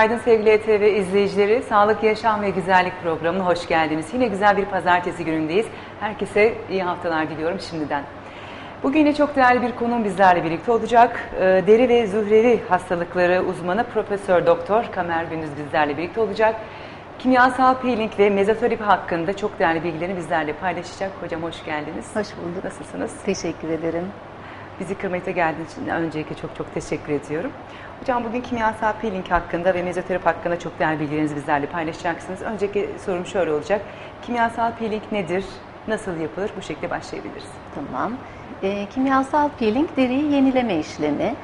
Günaydın sevgili ETV izleyicileri. Sağlık, Yaşam ve Güzellik programına hoş geldiniz. Yine güzel bir pazartesi günündeyiz. Herkese iyi haftalar diliyorum şimdiden. Bugün yine çok değerli bir konuğum bizlerle birlikte olacak. Ee, Deri ve zuhreli hastalıkları uzmanı Profesör Doktor Kamer Gündüz bizlerle birlikte olacak. Kimyasal peeling ve mezoterapi hakkında çok değerli bilgilerini bizlerle paylaşacak. Hocam hoş geldiniz. Hoş bulduk. Nasılsınız? Teşekkür ederim. Bizi kırmaya geldiğiniz için öncelikle çok çok teşekkür ediyorum. Hocam bugün kimyasal peeling hakkında ve mezoterapi hakkında çok değerli bilgilerinizi bizlerle paylaşacaksınız. Önceki sorum şöyle olacak. Kimyasal peeling nedir? Nasıl yapılır? Bu şekilde başlayabiliriz. Tamam. E, kimyasal peeling deriyi yenileme işlemi.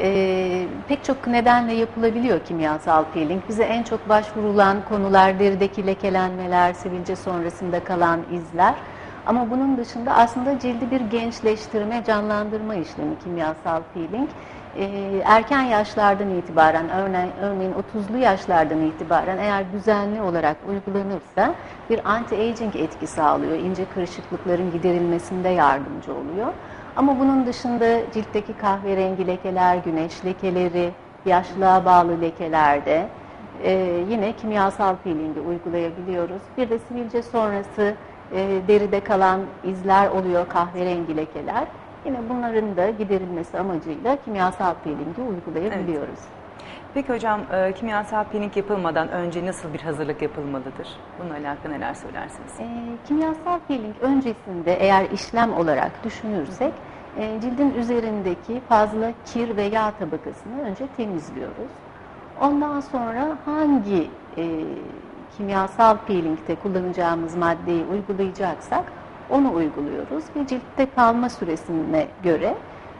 E, pek çok nedenle yapılabiliyor kimyasal peeling. Bize en çok başvurulan konular derideki lekelenmeler, sivilce sonrasında kalan izler. Ama bunun dışında aslında cildi bir gençleştirme, canlandırma işlemi kimyasal peeling. Ee, erken yaşlardan itibaren, örneğin, örneğin 30'lu yaşlardan itibaren eğer düzenli olarak uygulanırsa bir anti-aging etki sağlıyor. İnce kırışıklıkların giderilmesinde yardımcı oluyor. Ama bunun dışında ciltteki kahverengi lekeler, güneş lekeleri, yaşlığa bağlı lekelerde e, yine kimyasal peelingi uygulayabiliyoruz. Bir de sivilce sonrası e, deride kalan izler oluyor, kahverengi lekeler. Yine bunların da giderilmesi amacıyla kimyasal peelingi uygulayabiliyoruz. Peki hocam e, kimyasal peeling yapılmadan önce nasıl bir hazırlık yapılmalıdır? Bununla alakalı neler söylersiniz? E, kimyasal peeling öncesinde eğer işlem olarak düşünürsek e, cildin üzerindeki fazla kir ve yağ tabakasını önce temizliyoruz. Ondan sonra hangi e, kimyasal peelingte kullanacağımız maddeyi uygulayacaksak onu uyguluyoruz ve ciltte kalma süresine göre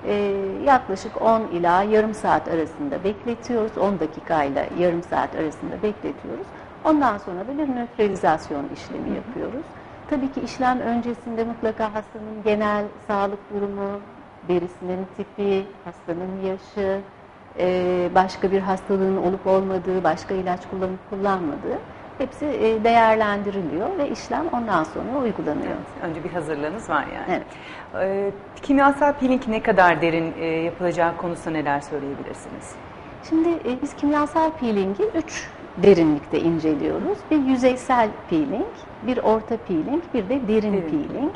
e, yaklaşık 10 ila yarım saat arasında bekletiyoruz. 10 dakikayla yarım saat arasında bekletiyoruz. Ondan sonra da bir nötralizasyon işlemi yapıyoruz. Tabii ki işlem öncesinde mutlaka hastanın genel sağlık durumu, derisinin tipi, hastanın yaşı, e, başka bir hastalığın olup olmadığı, başka ilaç kullanıp kullanmadığı hepsi e, değerlendiriliyor ve işlem ondan sonra uygulanıyor. Evet, önce bir hazırlığınız var yani. Evet. Ee, kimyasal peeling ne kadar derin e, yapılacağı konusunda neler söyleyebilirsiniz? Şimdi e, biz kimyasal peelingi üç derinlikte inceliyoruz. Bir yüzeysel peeling, bir orta peeling, bir de derin, Derin. peeling.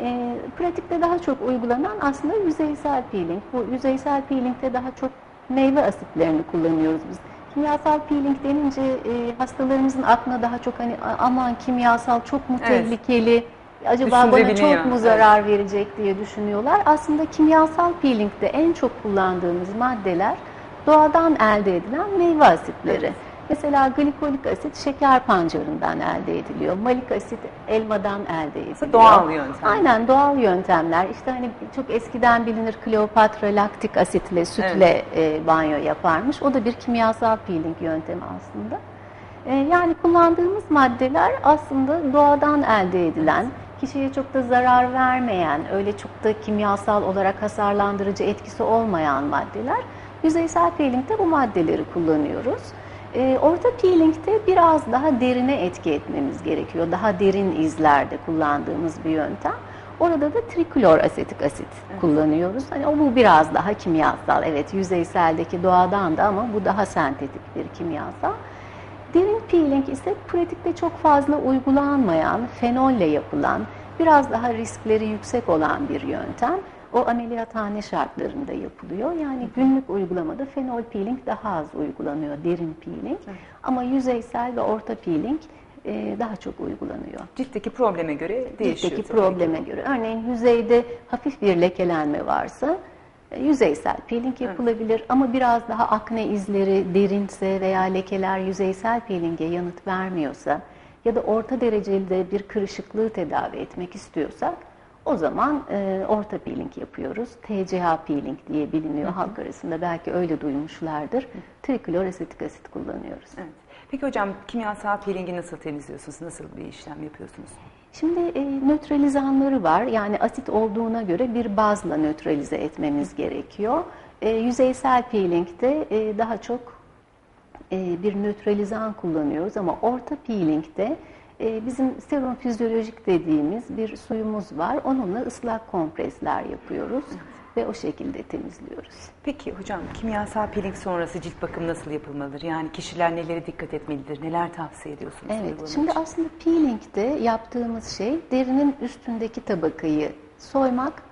E, pratikte daha çok uygulanan aslında yüzeysel peeling. Bu yüzeysel peelingde daha çok meyve asitlerini kullanıyoruz biz. Kimyasal peeling denince e, hastalarımızın aklına daha çok hani "A- aman kimyasal çok mu Evet. tehlikeli, acaba Düşünce bana biniyor, çok mu evet. zarar verecek diye düşünüyorlar. Aslında kimyasal peelingde en çok kullandığımız maddeler doğadan elde edilen meyve asitleri. Evet. Mesela glikolik asit şeker pancarından elde ediliyor. Malik asit elmadan elde ediliyor. doğal yöntem. Aynen doğal yöntemler. İşte hani çok eskiden bilinir Kleopatra laktik asitle, sütle e, banyo yaparmış. O da bir kimyasal peeling yöntemi aslında. E, yani kullandığımız maddeler aslında doğadan elde edilen, kişiye çok da zarar vermeyen, öyle çok da kimyasal olarak hasarlandırıcı etkisi olmayan maddeler. Yüzeysel peelingde bu maddeleri kullanıyoruz. E, orta peelingde biraz daha derine etki etmemiz gerekiyor. Daha derin izlerde kullandığımız bir yöntem. Orada da triklor asetik asit kullanıyoruz. Hani o bu biraz daha kimyasal. Evet yüzeyseldeki doğadan da ama bu daha sentetik bir kimyasal. Derin peeling ise pratikte çok fazla uygulanmayan, fenolle yapılan, biraz daha riskleri yüksek olan bir yöntem. O ameliyathane şartlarında yapılıyor. Yani günlük uygulamada fenol peeling daha az uygulanıyor, derin peeling. Ama yüzeysel ve orta peeling e, daha çok uygulanıyor. Ciltteki probleme göre değişiyor. Ciltteki tabii ki. probleme göre. Örneğin yüzeyde hafif bir lekelenme varsa e, yüzeysel peeling yapılabilir ama biraz daha akne izleri derinse veya lekeler yüzeysel peelinge yanıt vermiyorsa ya da orta dereceli bir kırışıklığı tedavi etmek istiyorsak o zaman e, orta peeling yapıyoruz. TCA peeling diye biliniyor halk arasında belki öyle duymuşlardır. Triklorosetik asit kullanıyoruz. Evet. Peki hocam kimyasal peelingi nasıl temizliyorsunuz? Nasıl bir işlem yapıyorsunuz? Şimdi e, nötralizanları var. Yani asit olduğuna göre bir bazla nötralize etmemiz gerekiyor. E, yüzeysel peelingde e, daha çok e, bir nötralizan kullanıyoruz ama orta peelingde e, bizim serum fizyolojik dediğimiz bir suyumuz var. Onunla ıslak kompresler yapıyoruz. ve o şekilde temizliyoruz. Peki hocam kimyasal peeling sonrası cilt bakımı nasıl yapılmalıdır? Yani kişiler nelere dikkat etmelidir? Neler tavsiye ediyorsunuz? Evet, şimdi için? aslında peelingde yaptığımız şey derinin üstündeki tabakayı soymak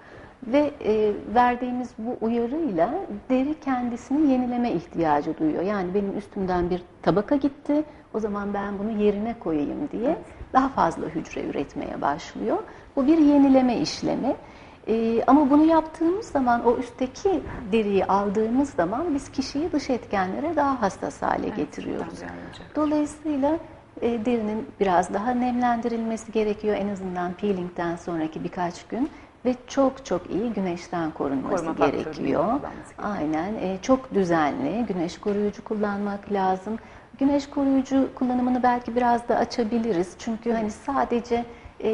ve e, verdiğimiz bu uyarıyla deri kendisini yenileme ihtiyacı duyuyor. Yani benim üstümden bir tabaka gitti, o zaman ben bunu yerine koyayım diye daha fazla hücre üretmeye başlıyor. Bu bir yenileme işlemi. E, ama bunu yaptığımız zaman o üstteki deriyi aldığımız zaman biz kişiyi dış etkenlere daha hassas hale getiriyoruz. tabii olacak. Dolayısıyla e, derinin biraz daha nemlendirilmesi gerekiyor en azından peelingden sonraki birkaç gün ve çok çok iyi güneşten korunması Koruma gerekiyor. Aynen e, çok düzenli güneş koruyucu kullanmak lazım. Güneş koruyucu kullanımını belki biraz da açabiliriz çünkü hani sadece e,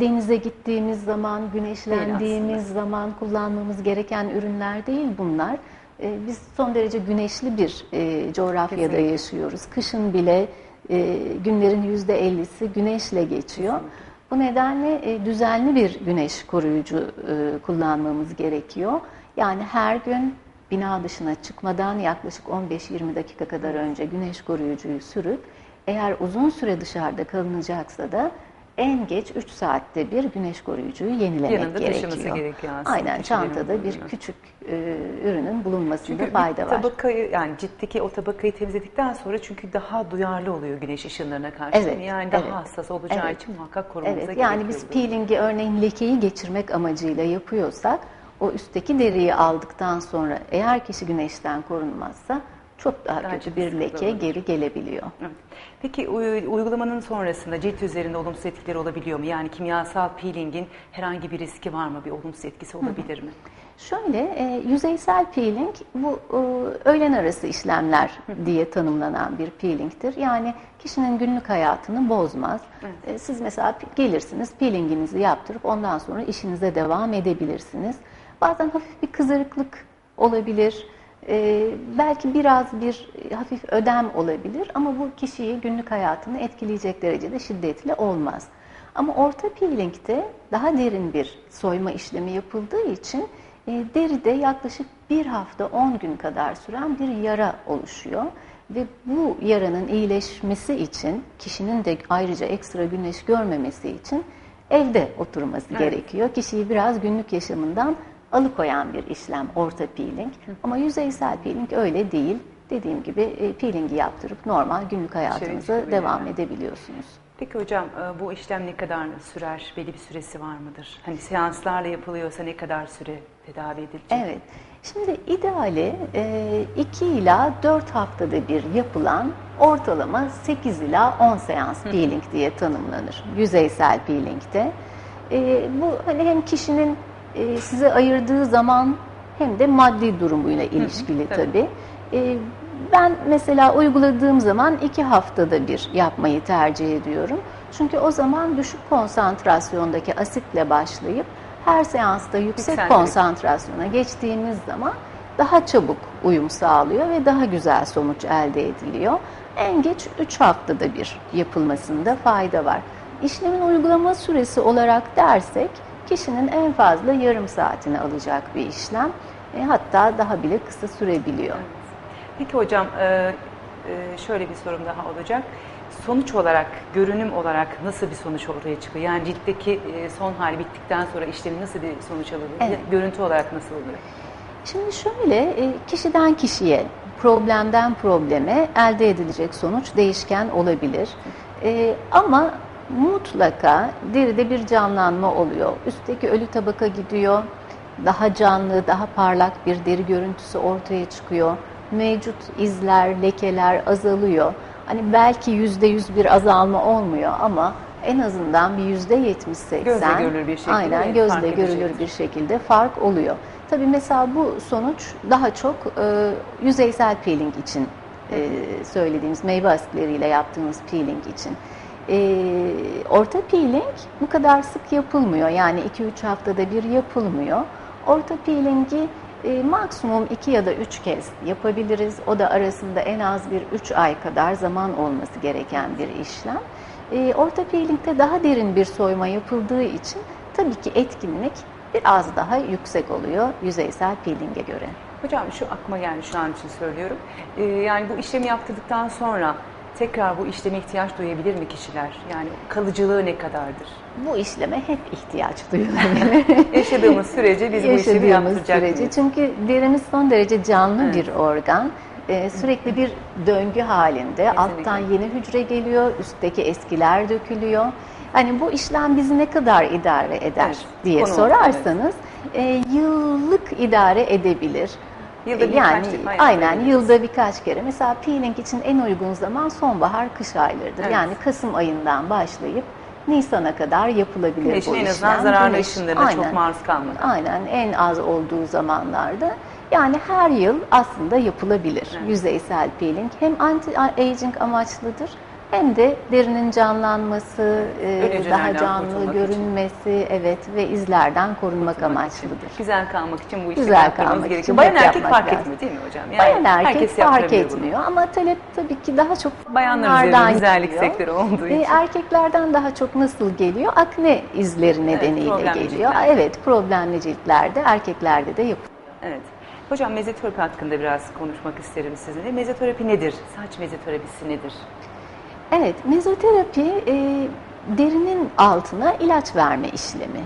denize gittiğimiz zaman, güneşlendiğimiz zaman kullanmamız gereken ürünler değil bunlar. E, biz son derece güneşli bir e, coğrafyada Kesinlikle. yaşıyoruz. Kışın bile e, günlerin yüzde ellisi güneşle geçiyor. Bu nedenle e, düzenli bir güneş koruyucu e, kullanmamız gerekiyor. Yani her gün bina dışına çıkmadan yaklaşık 15-20 dakika kadar önce güneş koruyucuyu sürüp eğer uzun süre dışarıda kalınacaksa da en geç 3 saatte bir güneş koruyucuyu yenilemek Yanında gerekiyor. taşıması gerekiyor aslında, Aynen çantada bir küçük e, ürünün bulunmasında Çünkü fayda var. tabakayı yani ciltteki o tabakayı temizledikten sonra çünkü daha duyarlı oluyor güneş ışınlarına karşı değil mi? Evet, Yani daha evet. hassas olacağı Evet. için muhakkak korumamıza Evet, gerekiyor. yani biz peelingi örneğin lekeyi geçirmek amacıyla yapıyorsak o üstteki deriyi aldıktan sonra eğer kişi güneşten korunmazsa çok daha, Daha kötü bir leke olur. geri gelebiliyor. Evet. Peki uy- uygulamanın sonrasında cilt üzerinde olumsuz etkileri olabiliyor mu? Yani kimyasal peelingin herhangi bir riski var mı? Bir olumsuz etkisi olabilir mi? Şöyle e, yüzeysel peeling bu e, öğlen arası işlemler diye tanımlanan bir peelingtir. Yani kişinin günlük hayatını bozmaz. E, siz mesela gelirsiniz peelinginizi yaptırıp ondan sonra işinize devam edebilirsiniz. Bazen hafif bir kızarıklık olabilir. E, belki biraz bir hafif ödem olabilir ama bu kişiyi günlük hayatını etkileyecek derecede şiddetli olmaz. Ama orta peelingde daha derin bir soyma işlemi yapıldığı için e, deride yaklaşık bir hafta 10 gün kadar süren bir yara oluşuyor. Ve bu yaranın iyileşmesi için kişinin de ayrıca ekstra güneş görmemesi için evde oturması Evet. gerekiyor. Kişiyi biraz günlük yaşamından alıkoyan bir işlem orta peeling. Ama yüzeysel peeling öyle değil. Dediğim gibi e, peelingi yaptırıp normal günlük hayatınıza çıkabilir devam yani. edebiliyorsunuz. Peki hocam e, bu işlem ne kadar sürer? Belli bir süresi var mıdır? Hani seanslarla yapılıyorsa ne kadar süre tedavi edilecek? Evet. Şimdi ideali 2 ila 4 haftada bir yapılan ortalama 8 ila 10 seans peeling diye tanımlanır. Yüzeysel peelingde. E, bu hani hem kişinin e, size ayırdığı zaman hem de maddi durumuyla ilişkili tabii. tabii. E, ben mesela uyguladığım zaman 2 haftada bir yapmayı tercih ediyorum. Çünkü o zaman düşük konsantrasyondaki asitle başlayıp her seansta yüksek konsantrasyona geçtiğimiz zaman daha çabuk uyum sağlıyor ve daha güzel sonuç elde ediliyor. En geç 3 haftada bir yapılmasında fayda var. İşlemin uygulama süresi olarak dersek kişinin en fazla yarım saatini alacak bir işlem. E, hatta daha bile kısa sürebiliyor. Peki hocam e, e, şöyle bir sorum daha olacak. Sonuç olarak, görünüm olarak nasıl bir sonuç ortaya çıkıyor? Yani ciltteki e, son hali bittikten sonra işlemi nasıl bir sonuç alınıyor? Evet. Görüntü olarak nasıl oluyor? Şimdi şöyle kişiden kişiye, problemden probleme elde edilecek sonuç değişken olabilir. Ama mutlaka deride bir canlanma oluyor. Üstteki ölü tabaka gidiyor. Daha canlı, daha parlak bir deri görüntüsü ortaya çıkıyor. Mevcut izler, lekeler azalıyor. Hani belki yüzde yüz bir azalma olmuyor ama en azından bir yüzde yetmiş seksen. Gözle görülür bir şekilde Aynen gözle görülür bir şekilde fark oluyor. Tabii mesela bu sonuç daha çok e, yüzeysel peeling için e, söylediğimiz meyve asitleriyle yaptığımız peeling için. E, orta peeling bu kadar sık yapılmıyor. Yani 2-3 haftada bir yapılmıyor. Orta peelingi e, maksimum 2 ya da 3 kez yapabiliriz. O da arasında en az bir 3 ay kadar zaman olması gereken bir işlem. E, orta peelingde daha derin bir soyma yapıldığı için tabii ki etkinlik biraz daha yüksek oluyor yüzeysel peelinge göre. Hocam şu aklıma geldi şu an için söylüyorum. Ee, yani bu işlemi yaptırdıktan sonra tekrar bu işleme ihtiyaç duyabilir mi kişiler? Yani kalıcılığı ne kadardır? Bu işleme hep ihtiyaç duyulabilir. Yaşadığımız sürece biz bu işlemi yaptıracak sürece. mıyız? Çünkü derimiz son derece canlı Evet. bir organ. Ee, sürekli bir döngü halinde. Alttan yeni hücre geliyor, üstteki eskiler dökülüyor. Hani bu işlem bizi ne kadar idare eder Evet, diye sorarsanız e, yıllık idare edebilir. Yılda birkaç yani defa aynen yılda birkaç kere. Mesela peeling için en uygun zaman sonbahar kış aylarıdır. Evet. Yani Kasım ayından başlayıp Nisan'a kadar yapılabilir Güneşin bu en işlem. azından zararlı Güneş- ışınlarına çok maruz kalmadan. Aynen en az olduğu zamanlarda. Yani her yıl aslında yapılabilir Evet. yüzeysel peeling. Hem anti-aging amaçlıdır hem de derinin canlanması, e, daha canlı görünmesi, evet ve izlerden korunmak Kurtulmak için, amaçlıdır. Güzel kalmak için bu işlemi Güzel kalmak gerekiyor. için Bayan erkek fark lazım. etmiyor değil mi hocam? Yani Bayan erkek fark yaptırabiliyor bunu. etmiyor ama talep tabii ki daha çok Bayanlar bayanlardan güzellik sektörü olduğu E, için. erkeklerden daha çok nasıl geliyor? Akne izleri nedeniyle problemli geliyor. Evet, problemli ciltlerde, erkeklerde de yapılıyor. Evet. Hocam mezoterapi hakkında biraz konuşmak isterim sizinle. Mezoterapi nedir? Saç mezoterapisi nedir? Evet, mezoterapi e, derinin altına ilaç verme işlemi.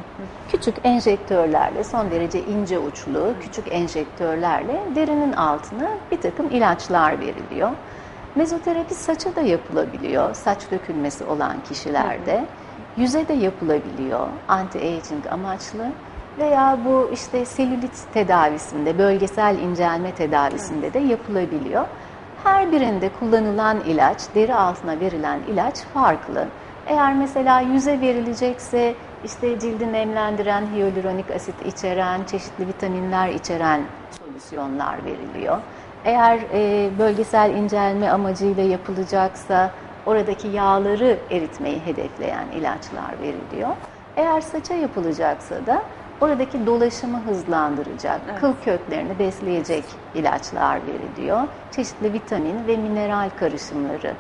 Küçük enjektörlerle, son derece ince uçlu küçük enjektörlerle derinin altına bir takım ilaçlar veriliyor. Mezoterapi saça da yapılabiliyor, saç dökülmesi olan kişilerde. Yüze de yapılabiliyor, anti-aging amaçlı. Veya bu işte selülit tedavisinde, bölgesel incelme tedavisinde de yapılabiliyor. Her birinde kullanılan ilaç, deri altına verilen ilaç farklı. Eğer mesela yüze verilecekse işte cildi nemlendiren hyaluronik asit içeren, çeşitli vitaminler içeren solüsyonlar veriliyor. Eğer e, bölgesel incelme amacıyla yapılacaksa oradaki yağları eritmeyi hedefleyen ilaçlar veriliyor. Eğer saça yapılacaksa da oradaki dolaşımı hızlandıracak, Evet. kıl köklerini besleyecek ilaçlar veriliyor. Çeşitli vitamin ve mineral karışımları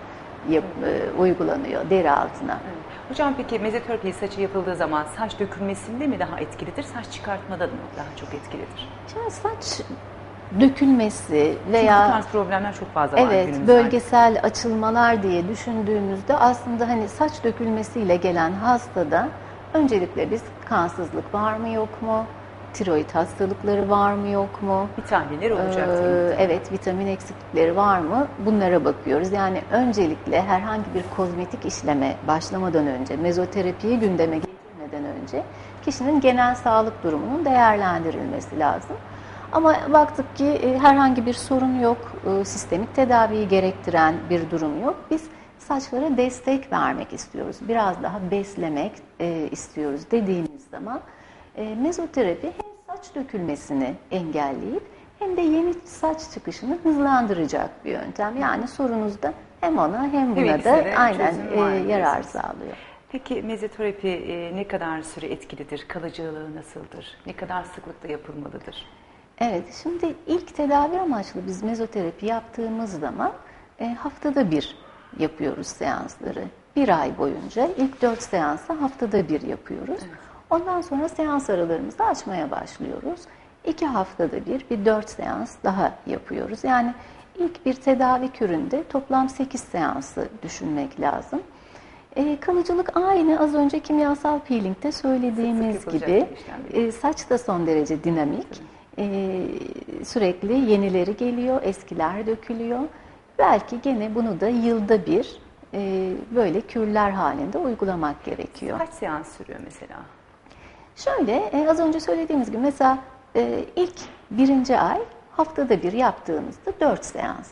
yap- e, uygulanıyor deri altına. Evet. Hocam peki mezoterapi saça yapıldığı zaman saç dökülmesinde mi daha etkilidir? Saç çıkartmada mı daha çok etkilidir? Şimdi saç dökülmesi Çünkü bu veya tarz problemler çok fazla var Evet, bölgesel açılmalar diye düşündüğümüzde aslında hani saç dökülmesiyle gelen hastada öncelikle biz kansızlık var mı yok mu, tiroid hastalıkları var mı yok mu, Bir tahlilleri olacaktır. Ee, evet vitamin eksiklikleri var mı bunlara bakıyoruz. Yani öncelikle herhangi bir kozmetik işleme başlamadan önce, mezoterapiyi gündeme getirmeden önce kişinin genel sağlık durumunun değerlendirilmesi lazım. Ama baktık ki e, herhangi bir sorun yok, e, sistemik tedaviyi gerektiren bir durum yok. Biz saçlara destek vermek istiyoruz, biraz daha beslemek e, istiyoruz dediğimiz zaman e, mezoterapi hem saç dökülmesini engelleyip hem de yeni saç çıkışını hızlandıracak bir yöntem. Yani sorunuzda hem ona hem buna da aynen e, yarar sağlıyor. Peki mezoterapi e, ne kadar süre etkilidir? Kalıcılığı nasıldır? Ne kadar sıklıkla yapılmalıdır? Evet, şimdi ilk tedavi amaçlı biz mezoterapi yaptığımız zaman e, haftada bir yapıyoruz seansları. Bir ay boyunca ilk dört seansı haftada bir yapıyoruz. Ondan sonra seans aralarımızı açmaya başlıyoruz. İki haftada bir, bir dört seans daha yapıyoruz. Yani ilk bir tedavi küründe toplam sekiz seansı düşünmek lazım. E, kalıcılık aynı az önce kimyasal peelingde söylediğimiz Sık sık gibi. E, saç da son derece dinamik. E, sürekli yenileri geliyor, eskiler dökülüyor. Belki gene bunu da yılda bir e, böyle kürler halinde uygulamak gerekiyor. Kaç seans sürüyor mesela? Şöyle e, az önce söylediğimiz gibi mesela e, ilk birinci ay haftada bir yaptığımızda dört seans.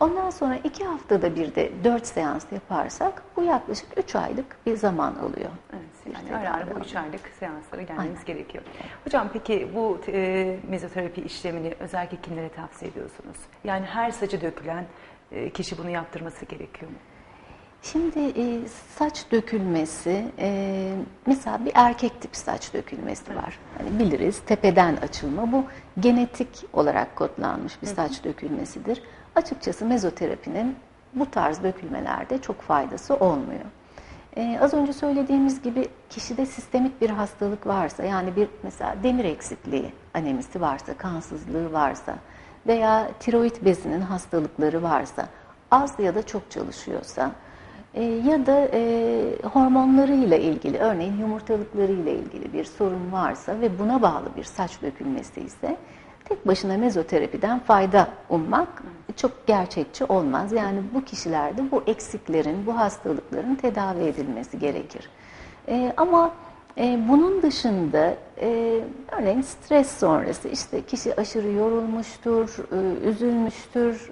Ondan sonra iki haftada bir de dört seans yaparsak bu yaklaşık üç aylık bir zaman alıyor. Evet, Yani ara ara bu üç aylık seanslara gelmemiz Aynen. gerekiyor. Hocam peki bu e, mezoterapi işlemini özellikle kimlere tavsiye ediyorsunuz? Yani her saçı dökülen e, kişi bunu yaptırması gerekiyor mu? Şimdi e, saç dökülmesi, e, mesela bir erkek tip saç dökülmesi var. Hani biliriz tepeden açılma. Bu genetik olarak kodlanmış bir saç dökülmesidir. Açıkçası mezoterapinin bu tarz dökülmelerde çok faydası olmuyor. Ee, az önce söylediğimiz gibi kişide sistemik bir hastalık varsa yani bir mesela demir eksikliği anemisi varsa, kansızlığı varsa veya tiroid bezinin hastalıkları varsa, az ya da çok çalışıyorsa e, ya da e, hormonlarıyla ilgili örneğin yumurtalıklarıyla ilgili bir sorun varsa ve buna bağlı bir saç dökülmesi ise tek başına mezoterapiden fayda ummak çok gerçekçi olmaz. Yani bu kişilerde bu eksiklerin, bu hastalıkların tedavi edilmesi gerekir. E, ama e, bunun dışında e, örneğin stres sonrası işte kişi aşırı yorulmuştur, e, üzülmüştür,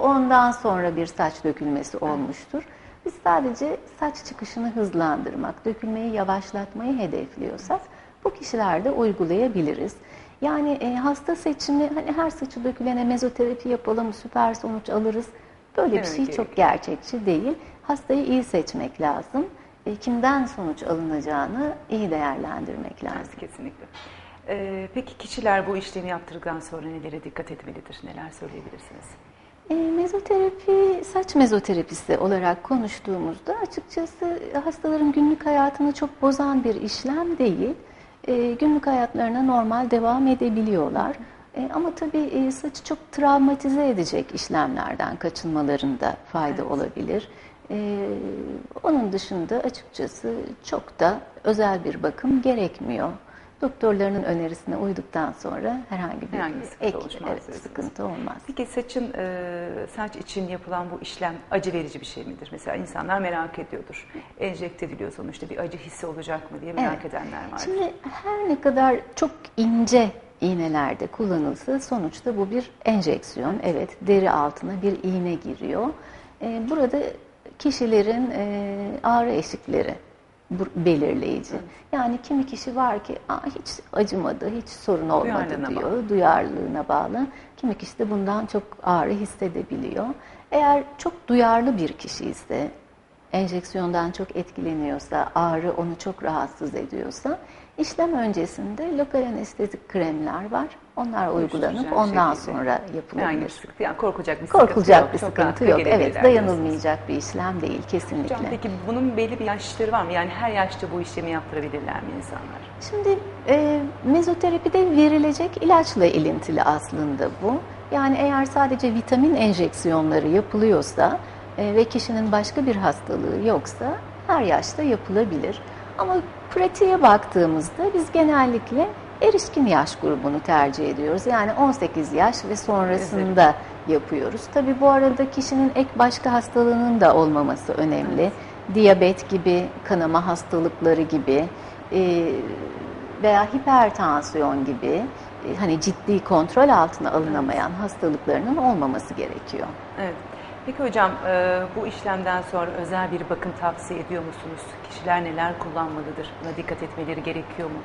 ondan sonra bir saç dökülmesi olmuştur. Biz sadece saç çıkışını hızlandırmak, dökülmeyi yavaşlatmayı hedefliyorsak bu kişilerde uygulayabiliriz. Yani e, hasta seçimi hani her saçı dökülene mezoterapi yapalım, süper sonuç alırız. Böyle bir Evet, şey gerekiyor. çok gerçekçi değil. Hastayı iyi seçmek lazım. E, kimden sonuç alınacağını iyi değerlendirmek lazım. Evet, kesinlikle. Ee, peki kişiler bu işlemi yaptırdıktan sonra nelere dikkat etmelidir? Neler söyleyebilirsiniz? E, mezoterapi, saç mezoterapisi olarak konuştuğumuzda açıkçası hastaların günlük hayatını çok bozan bir işlem değil. E, günlük hayatlarına normal devam edebiliyorlar. E, ama tabii e, saçı çok travmatize edecek işlemlerden kaçınmalarında fayda olabilir. E, onun dışında açıkçası çok da özel bir bakım gerekmiyor. Doktorlarının önerisine uyduktan sonra herhangi bir, Herhangi bir sıkıntı ek oluşmaz evet, diyorsunuz. sıkıntı olmaz. Peki saçın e, saç için yapılan bu işlem acı verici bir şey midir? Mesela insanlar merak ediyordur. Enjekte ediliyor sonuçta bir acı hissi olacak mı diye merak Evet. edenler var. Şimdi her ne kadar çok ince iğnelerde kullanılsa sonuçta bu bir enjeksiyon. Evet, deri altına bir iğne giriyor. Ee, burada kişilerin e, ağrı eşikleri belirleyici. Yani kimi kişi var ki Aa, hiç acımadı, hiç sorun olmadı Duyarlılığına diyor. bağlı. Duyarlılığına bağlı. Kimi kişi de bundan çok ağrı hissedebiliyor. Eğer çok duyarlı bir kişi ise enjeksiyondan çok etkileniyorsa, ağrı onu çok rahatsız ediyorsa, işlem öncesinde lokal anestezik kremler var. Onlar uygulanıp ondan şekilde. sonra yapılabilir. sıkıntı, yani korkacak bir sıkıntı yok. Korkulacak bir sıkıntı yok. Evet, dayanılmayacak bir işlem değil kesinlikle. Hocam peki bunun belli bir yaşları var mı? Yani her yaşta bu işlemi yaptırabilirler mi insanlar? Şimdi e, mezoterapide verilecek ilaçla ilintili aslında bu. Yani eğer sadece vitamin enjeksiyonları yapılıyorsa e, ve kişinin başka bir hastalığı yoksa her yaşta yapılabilir. Ama pratiğe baktığımızda biz genellikle erişkin yaş grubunu tercih ediyoruz. Yani 18 yaş ve sonrasında yapıyoruz. Tabii bu arada kişinin ek başka hastalığının da olmaması önemli. Diyabet gibi, kanama hastalıkları gibi e, veya hipertansiyon gibi e, hani ciddi kontrol altına alınamayan hastalıklarının olmaması gerekiyor. Evet. Peki hocam e, bu işlemden sonra özel bir bakım tavsiye ediyor musunuz? Kişiler neler kullanmalıdır? Buna dikkat etmeleri gerekiyor mu?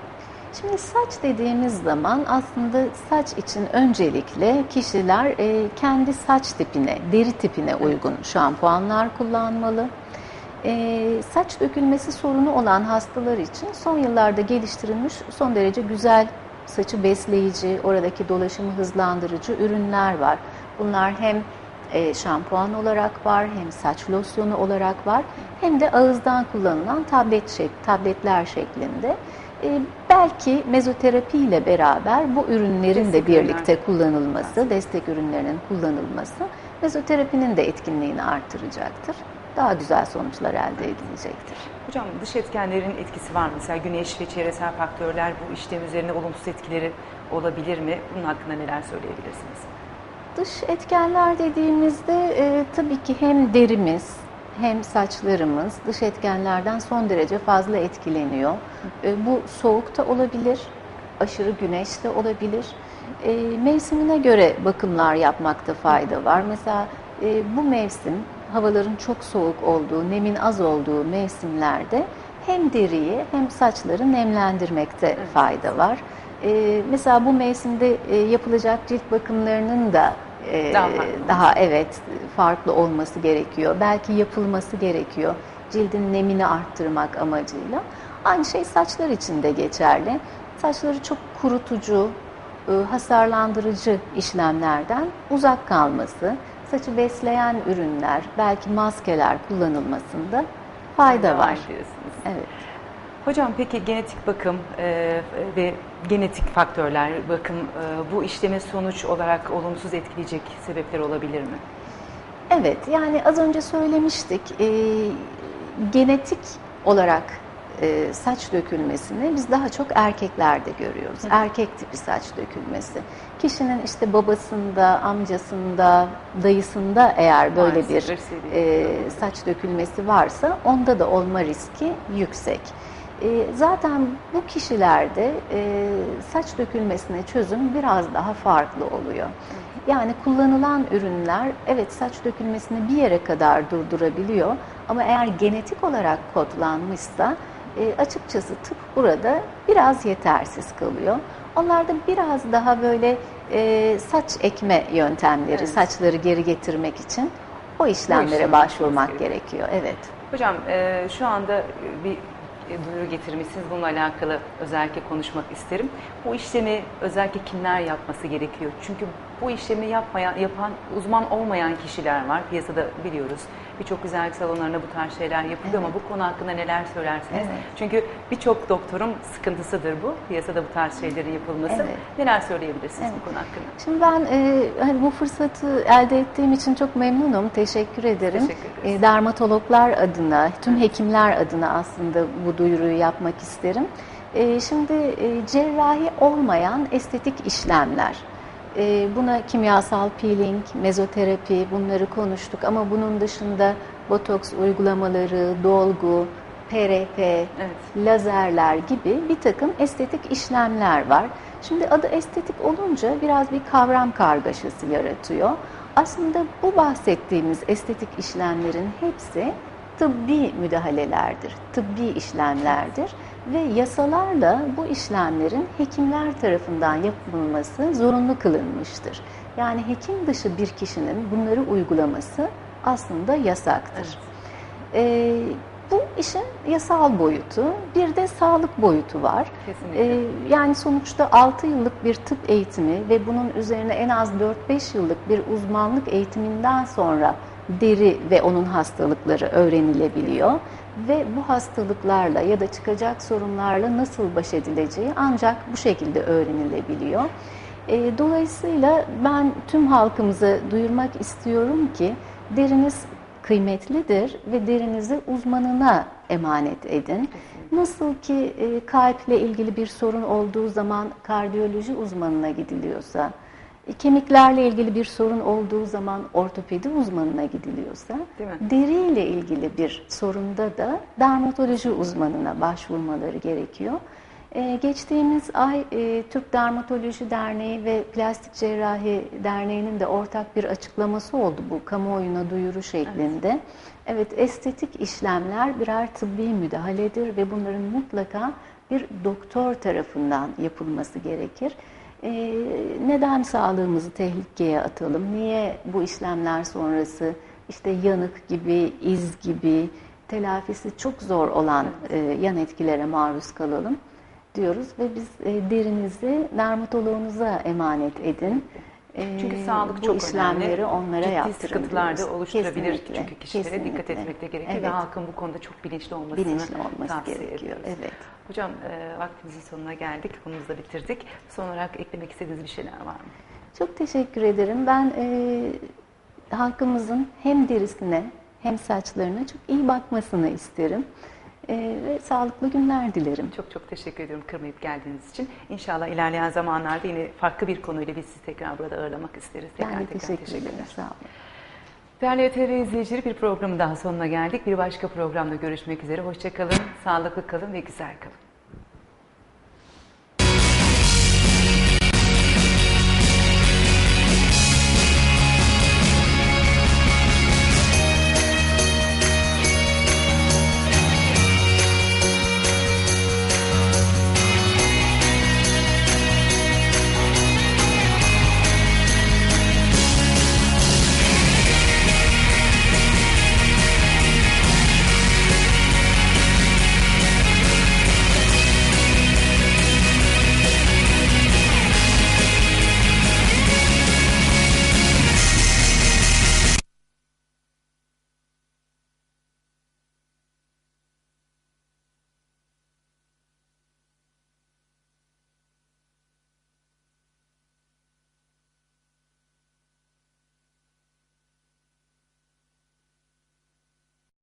Şimdi saç dediğimiz zaman aslında saç için öncelikle kişiler e, kendi saç tipine, deri tipine uygun şampuanlar kullanmalı. E, saç dökülmesi sorunu olan hastalar için son yıllarda geliştirilmiş son derece güzel saçı besleyici, oradaki dolaşımı hızlandırıcı ürünler var. Bunlar hem e, şampuan olarak var, hem saç losyonu olarak var, hem de ağızdan kullanılan tablet şek tabletler şeklinde. E, belki mezoterapi ile beraber bu ürünlerin Destek de birlikte ürünler. kullanılması, destek ürünlerinin kullanılması mezoterapinin de etkinliğini artıracaktır. Daha güzel sonuçlar elde edilecektir. Hocam dış etkenlerin etkisi var mı? Mesela güneş ve çevresel faktörler bu işlem üzerine olumsuz etkileri olabilir mi? Bunun hakkında neler söyleyebilirsiniz? Dış etkenler dediğimizde e, tabii ki hem derimiz hem saçlarımız dış etkenlerden son derece fazla etkileniyor. E, bu soğukta olabilir, aşırı güneşte olabilir. E, mevsimine göre bakımlar yapmakta fayda var. Mesela e, bu mevsim havaların çok soğuk olduğu, nemin az olduğu mevsimlerde hem deriyi hem saçları nemlendirmekte fayda var. E, mesela bu mevsimde e, yapılacak cilt bakımlarının da e, Daha farklı. daha evet farklı olması gerekiyor. Belki yapılması gerekiyor. Cildin nemini arttırmak amacıyla. Aynı şey saçlar için de geçerli. Saçları çok kurutucu, e, hasarlandırıcı işlemlerden uzak kalması, saçı besleyen ürünler, belki maskeler kullanılmasında fayda var. diyorsunuz. Evet. Hocam peki genetik bakım e, ve genetik faktörler bakım e, bu işleme sonuç olarak olumsuz etkileyecek sebepler olabilir mi? Evet, yani az önce söylemiştik, e, genetik olarak e, saç dökülmesini biz daha çok erkeklerde görüyoruz. Erkek tipi saç dökülmesi. Kişinin işte babasında, amcasında, dayısında eğer böyle Maalesef bir e, saç dökülmesi varsa onda da olma riski yüksek. E, zaten bu kişilerde e, saç dökülmesine çözüm biraz daha farklı oluyor. Yani kullanılan ürünler evet saç dökülmesini bir yere kadar durdurabiliyor ama eğer genetik olarak kodlanmışsa e, açıkçası tıp burada biraz yetersiz kalıyor. Onlarda biraz daha böyle e, saç ekme yöntemleri, Evet. saçları geri getirmek için o işlemlere başvurmak gerekiyor. Evet. Hocam e, şu anda bir duyuru getirmişsiniz. Bununla alakalı özellikle konuşmak isterim. Bu işlemi özellikle kimler yapması gerekiyor? Çünkü bu işlemi yapmayan, yapan, uzman olmayan kişiler var. Piyasada biliyoruz. Birçok güzellik salonlarında bu tarz şeyler yapılıyor ama bu konu hakkında neler söylersiniz? Evet. Çünkü birçok doktorun sıkıntısıdır bu. Piyasada bu tarz şeylerin yapılması. Evet. Neler söyleyebilirsiniz Evet. bu konu hakkında? Şimdi ben e, hani bu fırsatı elde ettiğim için çok memnunum. Teşekkür ederim. Teşekkür. E, dermatologlar adına, tüm hekimler adına aslında bu duyuruyu yapmak isterim. E, şimdi e, cerrahi olmayan estetik işlemler. E, buna kimyasal peeling, mezoterapi bunları konuştuk ama bunun dışında botoks uygulamaları, dolgu, PRP, Evet. lazerler gibi bir takım estetik işlemler var. Şimdi adı estetik olunca biraz bir kavram kargaşası yaratıyor. Aslında bu bahsettiğimiz estetik işlemlerin hepsi tıbbi müdahalelerdir, tıbbi işlemlerdir ve yasalarla bu işlemlerin hekimler tarafından yapılması zorunlu kılınmıştır. Yani hekim dışı bir kişinin bunları uygulaması aslında yasaktır. Ee, bu işin yasal boyutu, bir de sağlık boyutu var. Kesinlikle. Ee, yani sonuçta 6 yıllık bir tıp eğitimi ve bunun üzerine en az 4-5 yıllık bir uzmanlık eğitiminden sonra deri ve onun hastalıkları öğrenilebiliyor. Ve bu hastalıklarla ya da çıkacak sorunlarla nasıl baş edileceği ancak bu şekilde öğrenilebiliyor. Ee, dolayısıyla ben tüm halkımıza duyurmak istiyorum ki deriniz kıymetlidir ve derinizi uzmanına emanet edin. Nasıl ki e, kalple ilgili bir sorun olduğu zaman kardiyoloji uzmanına gidiliyorsa, e, kemiklerle ilgili bir sorun olduğu zaman ortopedi uzmanına gidiliyorsa, deriyle ilgili bir sorunda da dermatoloji uzmanına başvurmaları gerekiyor. Ee, geçtiğimiz ay e, Türk Dermatoloji Derneği ve Plastik Cerrahi Derneği'nin de ortak bir açıklaması oldu bu kamuoyuna duyuru şeklinde. Evet, estetik işlemler birer tıbbi müdahaledir ve bunların mutlaka bir doktor tarafından yapılması gerekir. Ee, neden sağlığımızı tehlikeye atalım? Niye bu işlemler sonrası işte yanık gibi, iz gibi telafisi çok zor olan e, yan etkilere maruz kalalım diyoruz ve biz e, derinizi dermatoloğunuza emanet edin. Çünkü sağlık bu çok işlemleri önemli. onlara Ciddi sıkıntılar da oluşturabilir Kesinlikle, çünkü kişilere dikkat kesinlikle. etmek de gerekiyor ve Evet. halkın bu konuda çok bilinçli olmasını Bilinçli olması tavsiye gerekiyor. ediyoruz. Evet. Hocam e, vaktimizin sonuna geldik. Konumuzu da bitirdik. Son olarak eklemek istediğiniz bir şeyler var mı? Çok teşekkür ederim. Ben e, halkımızın hem derisine hem saçlarına çok iyi bakmasını isterim. E, ve sağlıklı günler dilerim. Çok çok teşekkür ediyorum kırmayıp geldiğiniz için. İnşallah ilerleyen zamanlarda yine farklı bir konuyla biz sizi tekrar burada ağırlamak isteriz. Tekrar Ben de tekrar teşekkür ederim. Sağ olun. Değerli TV izleyicileri bir programın daha sonuna geldik. Bir başka programda görüşmek üzere. Hoşçakalın, sağlıklı kalın ve güzel kalın.